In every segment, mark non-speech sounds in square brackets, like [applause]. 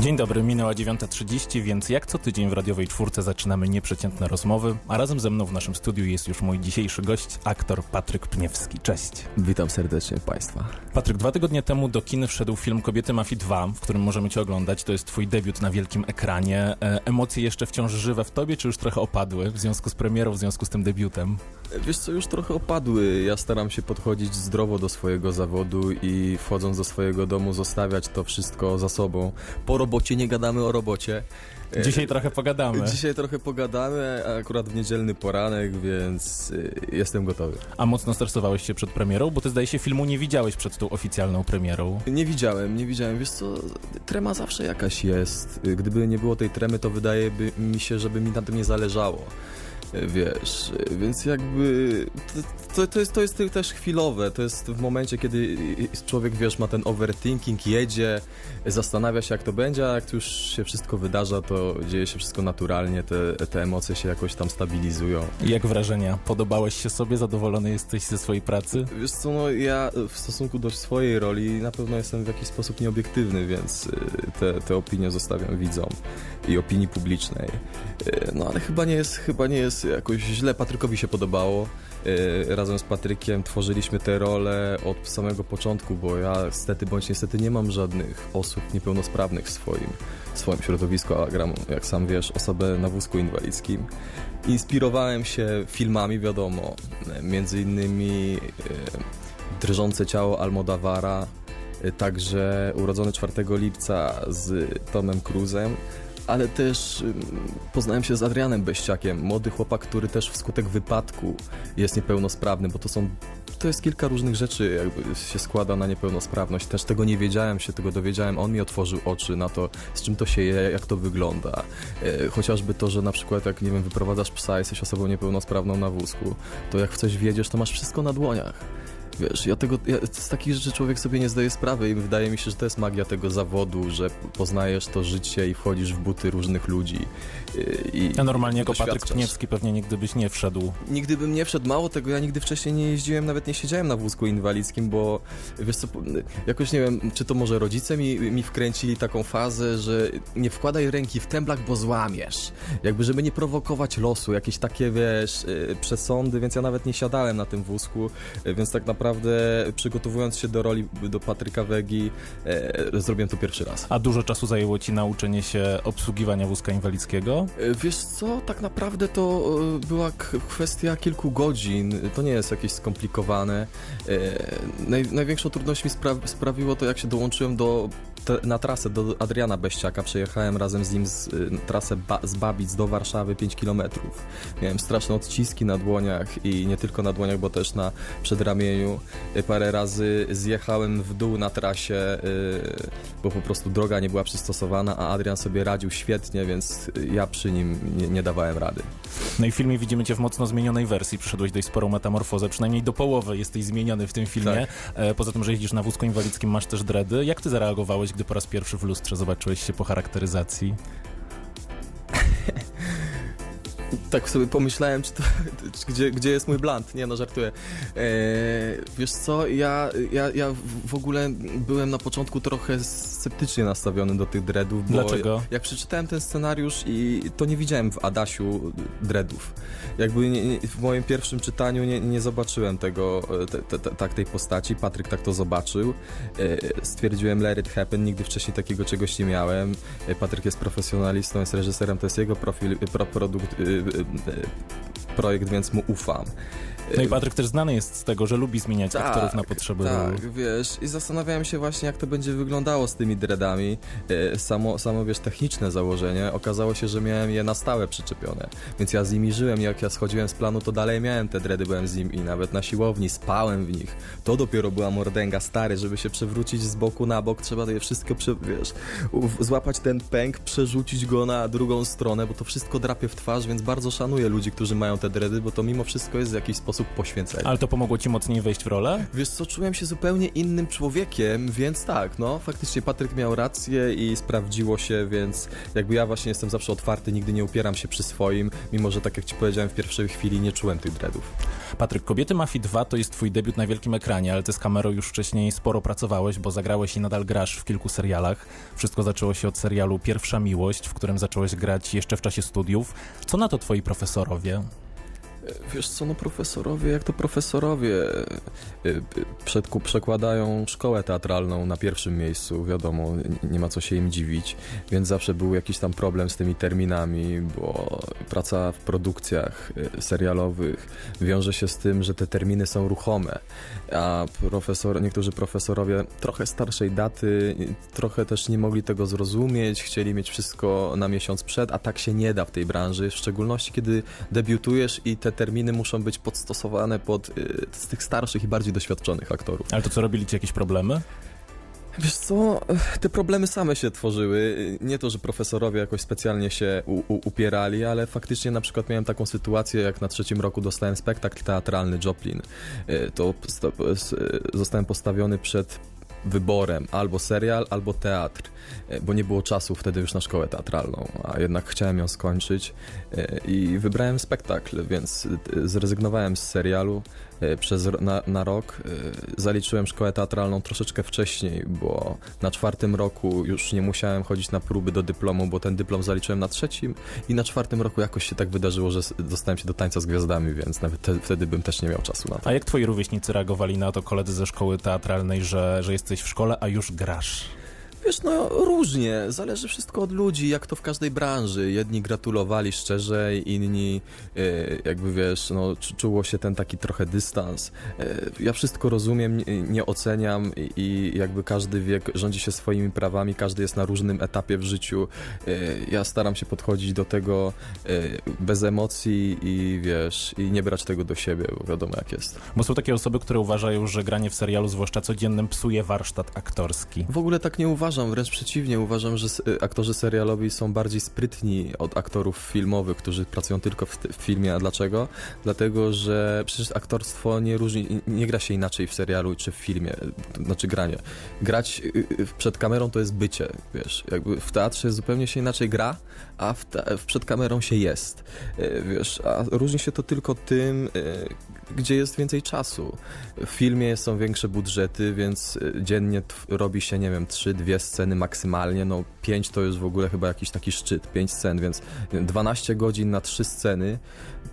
Dzień dobry, minęła 9.30, więc jak co tydzień w radiowej czwórce zaczynamy nieprzeciętne rozmowy, a razem ze mną w naszym studiu jest już mój dzisiejszy gość, aktor Patryk Pniewski. Cześć. Witam serdecznie Państwa. Patryk, dwa tygodnie temu do kin wszedł film Kobiety Mafii 2, w którym możemy Cię oglądać. To jest Twój debiut na wielkim ekranie. E, emocje jeszcze wciąż żywe w Tobie, czy już trochę opadły w związku z premierą, w związku z tym debiutem? Wiesz co, już trochę opadły. Ja staram się podchodzić zdrowo do swojego zawodu i wchodząc do swojego domu zostawiać to wszystko za sobą. Po robocie nie gadamy o robocie. E, Dzisiaj trochę pogadamy. Dzisiaj trochę pogadamy, akurat w niedzielny poranek, więc e, jestem gotowy. A mocno stresowałeś się przed premierą, bo ty zdaje się filmu nie widziałeś przed tą oficjalną premierą. Nie widziałem, nie widziałem. Wiesz co, trema zawsze jakaś jest. Gdyby nie było tej tremy, to wydaje mi się, żeby mi na tym nie zależało. Wiesz, więc jakby to, to, jest, to jest też chwilowe, to jest w momencie, kiedy człowiek, wiesz, ma ten overthinking, jedzie, zastanawia się jak to będzie, a jak już się wszystko wydarza, to dzieje się wszystko naturalnie, te, te emocje się jakoś tam stabilizują. Jak wrażenia? Podobałeś się sobie? Zadowolony jesteś ze swojej pracy? Wiesz co, no ja w stosunku do swojej roli na pewno jestem w jakiś sposób nieobiektywny, więc y, te, te opinie zostawiam widzom i opinii publicznej. Y, no ale chyba nie jest, chyba nie jest jakoś źle, Patrykowi się podobało. Y, razem z Patrykiem tworzyliśmy te role od samego początku, bo ja stety bądź niestety nie mam żadnych osób niepełnosprawnych w swoim, w swoim środowisku, a gram, jak sam wiesz, osobę na wózku inwalidzkim. Inspirowałem się filmami, wiadomo, między innymi Drżące ciało Almodavara, także Urodzony 4 lipca z Tomem Cruzem, ale też poznałem się z Adrianem Beściakiem, młody chłopak, który też wskutek wypadku jest niepełnosprawny, bo to są to jest kilka różnych rzeczy, jakby się składa na niepełnosprawność. Też tego nie wiedziałem, się tego dowiedziałem. On mi otworzył oczy na to, z czym to się je, jak to wygląda. E, chociażby to, że na przykład jak, nie wiem, wyprowadzasz psa, jesteś osobą niepełnosprawną na wózku, to jak w coś wiedziesz, to masz wszystko na dłoniach. Wiesz, ja tego, ja, z takich rzeczy człowiek sobie nie zdaje sprawy i wydaje mi się, że to jest magia tego zawodu, że poznajesz to życie i wchodzisz w buty różnych ludzi. I, A normalnie jako Patryk Pniewski pewnie nigdy byś nie wszedł. Nigdy bym nie wszedł, mało tego, ja nigdy wcześniej nie jeździłem, nawet nie siedziałem na wózku inwalidzkim, bo wiesz co, jakoś nie wiem, czy to może rodzice mi, mi wkręcili taką fazę, że nie wkładaj ręki w temblach, bo złamiesz. Jakby, żeby nie prowokować losu, jakieś takie, wiesz, y, przesądy, więc ja nawet nie siadałem na tym wózku, y, więc tak naprawdę naprawdę przygotowując się do roli do Patryka Wegi, e, zrobiłem to pierwszy raz. A dużo czasu zajęło ci nauczenie się obsługiwania wózka inwalidzkiego? E, wiesz co, tak naprawdę to e, była kwestia kilku godzin. To nie jest jakieś skomplikowane. E, naj, największą trudność mi spra sprawiło to, jak się dołączyłem do na trasę do Adriana Beściaka. Przejechałem razem z nim z, y, trasę ba z Babic do Warszawy 5 km. Miałem straszne odciski na dłoniach i nie tylko na dłoniach, bo też na przedramieniu. Y, parę razy zjechałem w dół na trasie, y, bo po prostu droga nie była przystosowana, a Adrian sobie radził świetnie, więc ja przy nim nie, nie dawałem rady. No i w filmie widzimy cię w mocno zmienionej wersji. Przyszedłeś dość sporą metamorfozę, przynajmniej do połowy jesteś zmieniony w tym filmie. Tak. E, poza tym, że jeździsz na wózku inwalidzkim, masz też dredy. Jak ty zareagowałeś, gdy po raz pierwszy w lustrze zobaczyłeś się po charakteryzacji? Tak sobie pomyślałem, czy to, czy [laughs] gdzie, gdzie jest mój blant. Nie no, żartuję. E, wiesz co, ja, ja, ja w ogóle byłem na początku trochę sceptycznie nastawiony do tych dreadów. Dlaczego? Jak przeczytałem ten scenariusz i to nie widziałem w Adasiu dreadów. Jakby nie, nie, w moim pierwszym czytaniu nie, nie zobaczyłem tego, te, te, tak tej postaci. Patryk tak to zobaczył. E, stwierdziłem let it happen, nigdy wcześniej takiego czegoś nie miałem. E, Patryk jest profesjonalistą, jest reżyserem, to jest jego profil, pro, produkt, projekt, więc mu ufam. No i Patryk też znany jest z tego, że lubi zmieniać tak, aktorów na potrzeby Tak, wiesz, i zastanawiałem się właśnie, jak to będzie wyglądało z tymi dreadami. E, samo, samo, wiesz, techniczne założenie. Okazało się, że miałem je na stałe przyczepione, więc ja z nimi żyłem. Jak ja schodziłem z planu, to dalej miałem te dready, byłem z nim i nawet na siłowni, spałem w nich. To dopiero była mordęga, stary, żeby się przewrócić z boku na bok, trzeba je wszystko, wiesz, złapać ten pęk, przerzucić go na drugą stronę, bo to wszystko drapie w twarz, więc bardzo szanuję ludzi, którzy mają te dready, bo to mimo wszystko jest w jakiś sposób sposób poświęcenia. Ale to pomogło ci mocniej wejść w rolę? Wiesz co, czułem się zupełnie innym człowiekiem, więc tak, no faktycznie Patryk miał rację i sprawdziło się, więc jakby ja właśnie jestem zawsze otwarty, nigdy nie upieram się przy swoim, mimo że tak jak ci powiedziałem w pierwszej chwili nie czułem tych dreadów. Patryk, Kobiety Mafii 2 to jest twój debiut na wielkim ekranie, ale ty z kamerą już wcześniej sporo pracowałeś, bo zagrałeś i nadal grasz w kilku serialach. Wszystko zaczęło się od serialu Pierwsza Miłość, w którym zacząłeś grać jeszcze w czasie studiów. Co na to twoi profesorowie? Wiesz co, no profesorowie, jak to profesorowie y, y, przed, przekładają szkołę teatralną na pierwszym miejscu, wiadomo, nie ma co się im dziwić, więc zawsze był jakiś tam problem z tymi terminami, bo praca w produkcjach y, serialowych wiąże się z tym, że te terminy są ruchome, a profesor, niektórzy profesorowie trochę starszej daty, trochę też nie mogli tego zrozumieć, chcieli mieć wszystko na miesiąc przed, a tak się nie da w tej branży, w szczególności kiedy debiutujesz i te terminy muszą być podstosowane pod y, z tych starszych i bardziej doświadczonych aktorów. Ale to co, robili ci jakieś problemy? Wiesz co, te problemy same się tworzyły. Nie to, że profesorowie jakoś specjalnie się u, u, upierali, ale faktycznie na przykład miałem taką sytuację, jak na trzecim roku dostałem spektakl teatralny Joplin. Y, to zostałem postawiony przed wyborem albo serial, albo teatr, e, bo nie było czasu wtedy już na szkołę teatralną, a jednak chciałem ją skończyć e, i wybrałem spektakl, więc e, zrezygnowałem z serialu, przez, na, na rok. E, zaliczyłem szkołę teatralną troszeczkę wcześniej, bo na czwartym roku już nie musiałem chodzić na próby do dyplomu, bo ten dyplom zaliczyłem na trzecim i na czwartym roku jakoś się tak wydarzyło, że dostałem się do tańca z gwiazdami, więc nawet te, wtedy bym też nie miał czasu na to. A jak twoi rówieśnicy reagowali na to, koledzy ze szkoły teatralnej, że, że jesteś w szkole, a już grasz? Wiesz, no różnie, zależy wszystko od ludzi, jak to w każdej branży. Jedni gratulowali szczerze, inni e, jakby wiesz, no czuło się ten taki trochę dystans. E, ja wszystko rozumiem, nie oceniam i jakby każdy wiek rządzi się swoimi prawami, każdy jest na różnym etapie w życiu. E, ja staram się podchodzić do tego bez emocji i wiesz, i nie brać tego do siebie, bo wiadomo jak jest. Bo są takie osoby, które uważają, że granie w serialu, zwłaszcza codziennym, psuje warsztat aktorski. W ogóle tak nie uważam uważam, wręcz przeciwnie. Uważam, że y, aktorzy serialowi są bardziej sprytni od aktorów filmowych, którzy pracują tylko w, w filmie. A dlaczego? Dlatego, że przecież aktorstwo nie różni, nie gra się inaczej w serialu czy w filmie. Znaczy granie. Grać y, y, przed kamerą to jest bycie, wiesz. Jakby w teatrze zupełnie się inaczej gra, a w te, przed kamerą się jest. Wiesz, a różni się to tylko tym, gdzie jest więcej czasu. W filmie są większe budżety, więc dziennie robi się, nie wiem, trzy, dwie sceny maksymalnie, no 5 to już w ogóle chyba jakiś taki szczyt, 5 scen, więc 12 godzin na 3 sceny,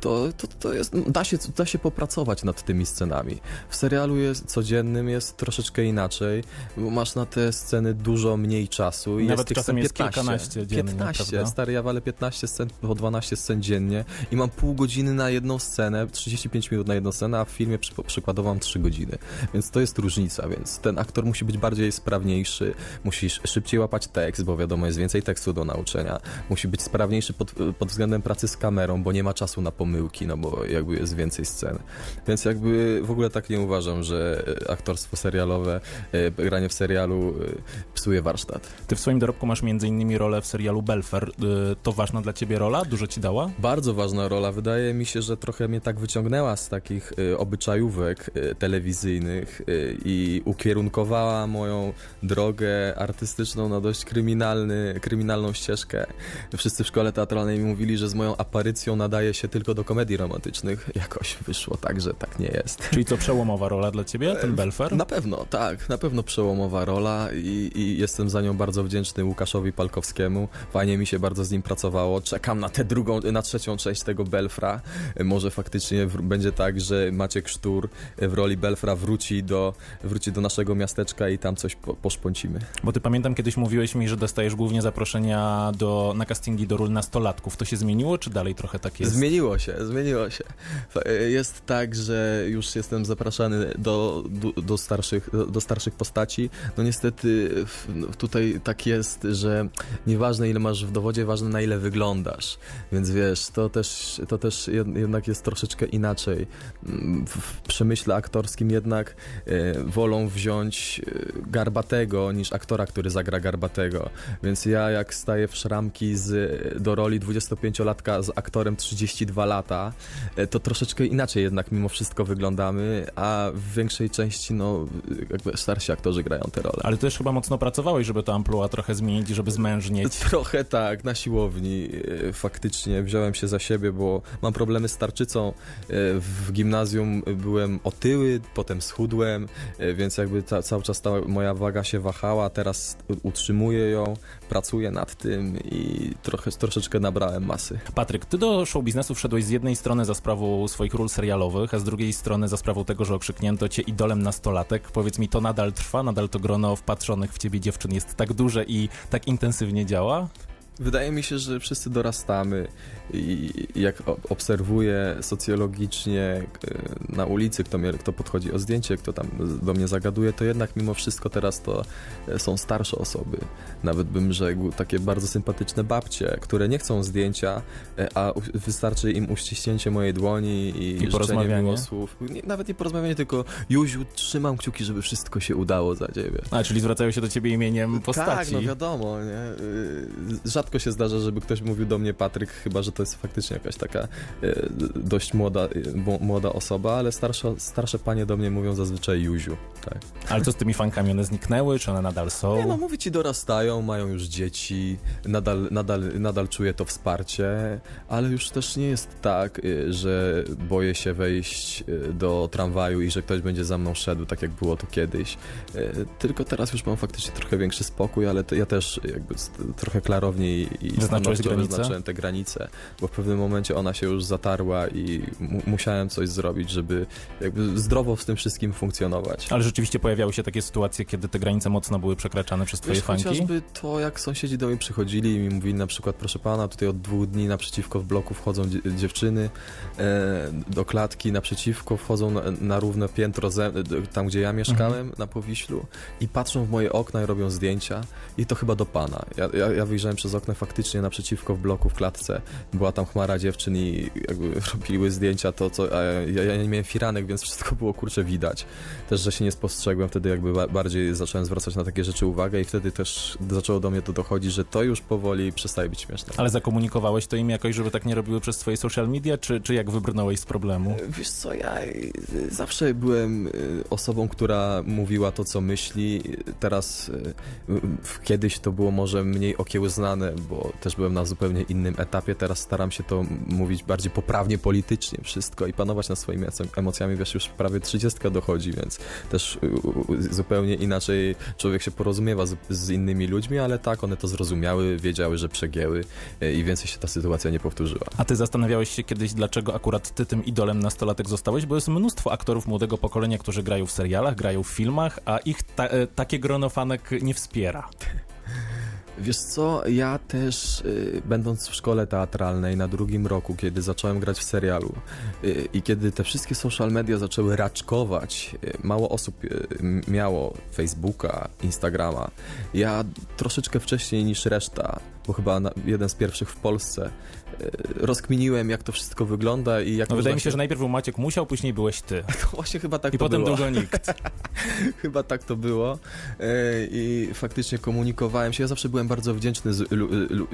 to, to, to jest, da się, da się popracować nad tymi scenami. W serialu jest codziennym jest troszeczkę inaczej, bo masz na te sceny dużo mniej czasu i Nawet jest czasem jest 15, kilkanaście dziennie, 15, prawda? stary, ja walę 15 scen, po 12 scen dziennie i mam pół godziny na jedną scenę, 35 minut na jedną scenę, a w filmie przy, przykładowo mam 3 godziny, więc to jest różnica, więc ten aktor musi być bardziej sprawniejszy, musisz szybciej łapać tekst, bo wiadomo, jest więcej tekstu do nauczenia. Musi być sprawniejszy pod, pod względem pracy z kamerą, bo nie ma czasu na pomyłki, no bo jakby jest więcej scen. Więc jakby w ogóle tak nie uważam, że aktorstwo serialowe, e, granie w serialu e, psuje warsztat. Ty w swoim dorobku masz między innymi rolę w serialu Belfer. E, to ważna dla ciebie rola? Dużo ci dała? Bardzo ważna rola. Wydaje mi się, że trochę mnie tak wyciągnęła z takich obyczajówek telewizyjnych i ukierunkowała moją drogę artystyczną na dość kryminalny, kryminalną ścieżkę. Wszyscy w szkole teatralnej mi mówili, że z moją aparycją nadaje się tylko do komedii romantycznych. Jakoś wyszło tak, że tak nie jest. Czyli co przełomowa rola dla ciebie, ten Belfer? Na pewno, tak. Na pewno przełomowa rola i, i jestem za nią bardzo wdzięczny Łukaszowi Palkowskiemu. Fajnie mi się bardzo z nim pracowało. Czekam na tę drugą, na trzecią część tego Belfra. Może faktycznie będzie tak, że Maciek Sztur w roli Belfra wróci do, wróci do naszego miasteczka i tam coś po, poszpącimy. Bo ty pamiętam kiedyś mówiłeś mi, że dostajesz głównie zaproszenia do, na castingi do ról nastolatków. To się zmieniło, czy dalej trochę tak jest? Zmieniło się, zmieniło się. Jest tak, że już jestem zapraszany do, do, do starszych, do, starszych postaci. No niestety no, tutaj tak jest, że nieważne ile masz w dowodzie, ważne na ile wyglądasz. Więc wiesz, to też, to też jednak jest troszeczkę inaczej. mm, w przemyśle aktorskim jednak e, wolą wziąć e, Garbatego niż aktora, który zagra Garbatego. Więc ja jak staję w szramki z, do roli 25-latka z aktorem 32 lata, e, to troszeczkę inaczej jednak mimo wszystko wyglądamy, a w większej części no jakby starsi aktorzy grają te role. Ale też chyba mocno pracowałeś, żeby to amplua trochę zmienić, żeby zmężnieć. [laughs] Trochę tak, na siłowni e, faktycznie wziąłem się za siebie, bo mam problemy z tarczycą. E, w gimnazjum byłem otyły, potem schudłem, więc jakby ta, cały czas ta moja waga się wahała, teraz utrzymuję ją, pracuję nad tym i trochę, troszeczkę nabrałem masy. Patryk, ty do show biznesu wszedłeś z jednej strony za sprawą swoich ról serialowych, a z drugiej strony za sprawą tego, że okrzyknięto cię idolem nastolatek. Powiedz mi, to nadal trwa? Nadal to grono wpatrzonych w ciebie dziewczyn jest tak duże i tak intensywnie działa? Wydaje mi się, że wszyscy dorastamy i jak obserwuję socjologicznie e, na ulicy, kto, mnie, kto podchodzi o zdjęcie, kto tam do mnie zagaduje, to jednak mimo wszystko teraz to e, są starsze osoby. Nawet bym rzekł takie bardzo sympatyczne babcie, które nie chcą zdjęcia, e, a wystarczy im uściśnięcie mojej dłoni i, I życzenie miło słów. Nie, nawet nie porozmawianie, tylko Juziu, trzymam kciuki, żeby wszystko się udało za ciebie. A, czyli zwracają się do ciebie imieniem postaci. Tak, no wiadomo, nie? Rzadko się zdarza, żeby ktoś mówił do mnie Patryk, chyba, że to jest faktycznie jakaś taka e, dość młoda, e, młoda osoba, ale starsza, starsze panie do mnie mówią zazwyczaj Juziu. Tak. Ale co z tymi fankami? One zniknęły, czy one nadal są? Nie, no mówię ci, dorastają, mają już dzieci, nadal, nadal, nadal czuję to wsparcie, ale już też nie jest tak, e, że boję się wejść do tramwaju i że ktoś będzie za mną szedł, tak jak było to kiedyś. Tylko teraz już mam faktycznie trochę większy spokój, ale ja też jakby trochę klarowniej i granicę? wyznaczyłem tę granicę, bo w pewnym momencie ona się już zatarła i musiałem coś zrobić, żeby jakby zdrowo z tym wszystkim funkcjonować. Ale rzeczywiście pojawiały się takie sytuacje, kiedy te granice mocno były przekraczane przez twoje Wiesz, fanki? Chociażby to, jak sąsiedzi do mnie przychodzili i mi mówili na przykład, proszę pana, tutaj od dwóch dni naprzeciwko w bloku wchodzą dziewczyny e, do klatki, naprzeciwko wchodzą na, na równe piętro ze, tam, gdzie ja mieszkałem, mhm. na Powiślu i patrzą w moje okna i robią zdjęcia i to chyba do pana. Ja, ja, ja wyjrzałem przez okno faktycznie naprzeciwko w bloku, w klatce, była tam chmara dziewczyn i jakby [laughs] robiły zdjęcia to, co... Ja, ja nie miałem firanek, więc wszystko było, kurczę, widać. Też, że się nie spostrzegłem, wtedy jakby bardziej zacząłem zwracać na takie rzeczy uwagę i wtedy też zaczęło do mnie to dochodzić, że to już powoli przestaje być śmieszne. Ale zakomunikowałeś to im jakoś, żeby tak nie robiły przez twoje social media, czy, czy jak wybrnąłeś z problemu? Wiesz co, ja zawsze byłem y, osobą, która mówiła to, co myśli. Teraz kiedyś to było może mniej okiełznane, bo też byłem na zupełnie innym etapie. Teraz staram się to mówić bardziej poprawnie politycznie wszystko i panować nad swoimi emocjami. Wiesz, już prawie 30 dochodzi, więc też zupełnie inaczej człowiek się porozumiewa z, z innymi ludźmi, ale tak, one to zrozumiały, wiedziały, że przegięły e, i więcej się ta sytuacja nie powtórzyła. A ty zastanawiałeś się kiedyś, dlaczego akurat ty tym idolem nastolatek zostałeś? Bo jest mnóstwo aktorów młodego pokolenia, którzy grają w serialach, grają w filmach, a ich ta, e, takie grono fanek nie wspiera. Wiesz co, ja też y, będąc w szkole teatralnej na drugim roku, kiedy zacząłem grać w serialu y, i kiedy te wszystkie social media zaczęły raczkować, y, mało osób y, miało Facebooka, Instagrama. Ja troszeczkę wcześniej niż reszta, bo chyba na, jeden z pierwszych w Polsce, E, rozkminiłem, jak to wszystko wygląda i jak... No wydaje mi się, że najpierw był Maciek Musiał, później byłeś ty. [laughs] To właśnie chyba tak I to potem było. długo [laughs] nikt. chyba tak to było e, i faktycznie komunikowałem się. Ja zawsze byłem bardzo wdzięczny, z, lu, lu,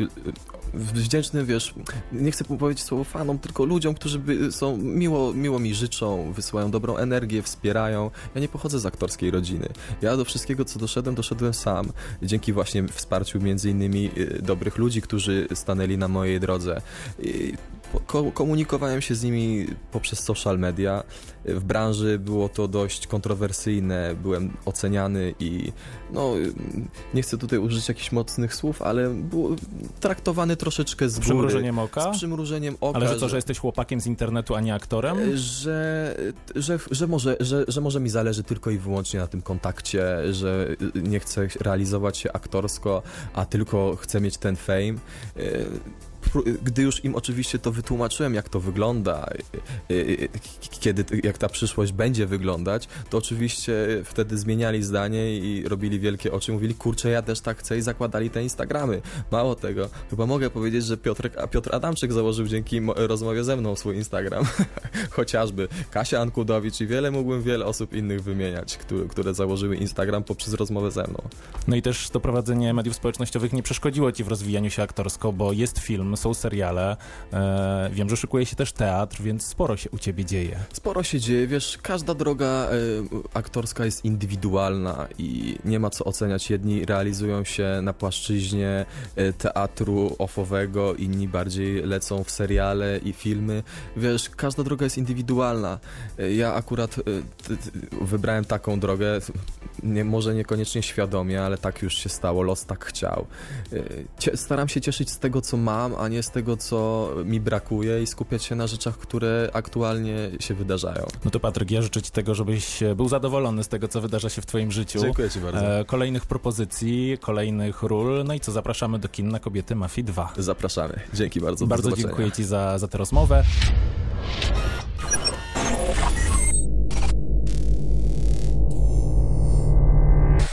wdzięczny, wiesz, nie chcę powiedzieć słowo fanom, tylko ludziom, którzy są miło, miło mi życzą, wysyłają dobrą energię, wspierają. Ja nie pochodzę z aktorskiej rodziny. Ja do wszystkiego, co doszedłem, doszedłem sam. Dzięki właśnie wsparciu między innymi e, dobrych ludzi, którzy stanęli na mojej drodze. I komunikowałem się z nimi poprzez social media. W branży było to dość kontrowersyjne, byłem oceniany i no, nie chcę tutaj użyć jakichś mocnych słów, ale był traktowany troszeczkę z, z przymrużeniem oka? Z przymrużeniem oka. Ale że to, że jesteś chłopakiem z internetu, a nie aktorem? Że, że, że, może, że, że może mi zależy tylko i wyłącznie na tym kontakcie, że nie chcę realizować się aktorsko, a tylko chcę mieć ten fame gdy już im oczywiście to wytłumaczyłem, jak to wygląda, y, y, kiedy, jak ta przyszłość będzie wyglądać, to oczywiście wtedy zmieniali zdanie i robili wielkie oczy, mówili, kurczę, ja też tak chcę i zakładali te Instagramy. Mało tego, chyba mogę powiedzieć, że Piotr, a Piotr Adamczyk założył dzięki rozmowie ze mną swój Instagram. [laughs] Chociażby Kasia Ankudowicz i wiele mógłbym wiele osób innych wymieniać, które, które założyły Instagram poprzez rozmowę ze mną. No i też to prowadzenie mediów społecznościowych nie przeszkodziło ci w rozwijaniu się aktorsko, bo jest film, są seriale, e, wiem, że szykuje się też teatr, więc sporo się u ciebie dzieje. Sporo się dzieje, wiesz, każda droga e, aktorska jest indywidualna i nie ma co oceniać. Jedni realizują się na płaszczyźnie e, teatru ofowego, inni bardziej lecą w seriale i filmy. Wiesz, każda droga jest indywidualna. E, ja akurat e, t, t, wybrałem taką drogę, nie, może niekoniecznie świadomie, ale tak już się stało, los tak chciał. E, staram się cieszyć z tego, co mam, a nie z tego, co mi brakuje i skupiać się na rzeczach, które aktualnie się wydarzają. No to Patryk, ja życzę Ci tego, żebyś był zadowolony z tego, co wydarza się w Twoim życiu. Dziękuję Ci bardzo. Kolejnych propozycji, kolejnych ról, no i co, zapraszamy do kin na Kobiety Mafii 2. Zapraszamy. Dzięki bardzo. Bardzo dziękuję Ci za, za tę rozmowę.